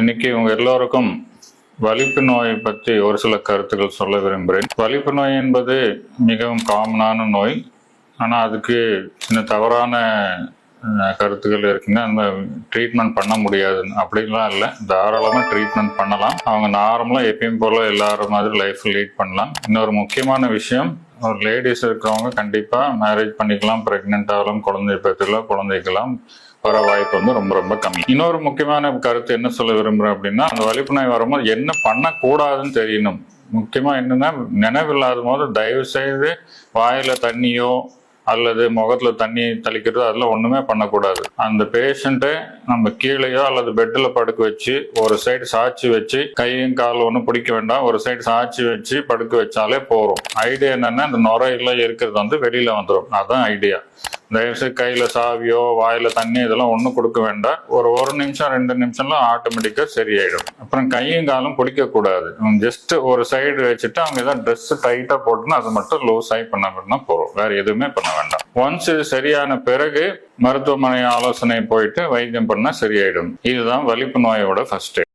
இன்னைக்கு உங்க எல்லோருக்கும் வலிப்பு நோயை பற்றி ஒரு சில கருத்துக்கள் சொல்ல விரும்புகிறேன். வலிப்பு நோய் என்பது மிகவும் காமனான நோய். ஆனால் அதுக்கு சின்ன தவறான கருத்துக்கள் இருக்குன்னா அந்த ட்ரீட்மெண்ட் பண்ண முடியாதுன்னு அப்படிலாம் இல்லை. தாராளமாக ட்ரீட்மெண்ட் பண்ணலாம். அவங்க நார்மலாக எப்பயும் போல எல்லாரும் மாதிரி லைஃப் லீட் பண்ணலாம். இன்னொரு முக்கியமான விஷயம் ஒரு லேடிஸ் இருக்கிறவங்க கண்டிப்பாக மேரேஜ் பண்ணிக்கலாம் ப்ரெக்னென்ட் ஆகலாம் குழந்தை பெற்றுலாம் குழந்தைக்கலாம் வர வாய்ப்பு வந்து ரொம்ப ரொம்ப கம்மி. இன்னொரு முக்கியமான கருத்து என்ன சொல்ல விரும்புகிறேன் அப்படின்னா அந்த வலிப்பு நோய் வரும்போது என்ன பண்ணக்கூடாதுன்னு தெரியணும். முக்கியமாக என்னன்னா நினைவில்லாத போது தயவு செய்து தண்ணியோ அல்லது முகத்துல தண்ணி தெளிக்கிறதோ அதெல்லாம் ஒண்ணுமே பண்ணக்கூடாது. அந்த பேஷண்ட்டை நம்ம கீழேயோ அல்லது பெட்டில் படுக்க வச்சு ஒரு சைடு சாய்ச்சி வச்சு கையும் காலும் ஒன்றும் பிடிக்க வேண்டாம். ஒரு சைடு சாய்ச்சி வச்சு படுக்க வச்சாலே போதும். ஐடியா என்னென்னா இந்த நுரையெல்லாம் இருக்கிறது வந்து வெளியில் வந்துடும் அதுதான் ஐடியா தயவுசெய்து கையில சாவியோ வாயில தண்ணி இதெல்லாம் ஒன்றும் கொடுக்க வேண்டாம். ஒரு ஒரு நிமிஷம் ரெண்டு நிமிஷம்லாம் ஆட்டோமேட்டிக்காக சரியாயிடும். அப்புறம் கையும் காலும் பிடிக்கக்கூடாது ஜஸ்ட் ஒரு சைடு வச்சுட்டு அவங்க ஏதாவது ட்ரெஸ் டைட்டாக போட்டுனா அது மட்டும் லூஸ் ஆகி பண்ண வேணும் போகிறோம் வேற எதுவுமே பண்ண வேண்டாம். ஒன்ஸ் இது சரியான பிறகு மருத்துவமனை ஆலோசனை போயிட்டு வைத்தியம் பண்ணால் சரியாயிடும். இதுதான் வலிப்பு நோயோட ஃபர்ஸ்ட்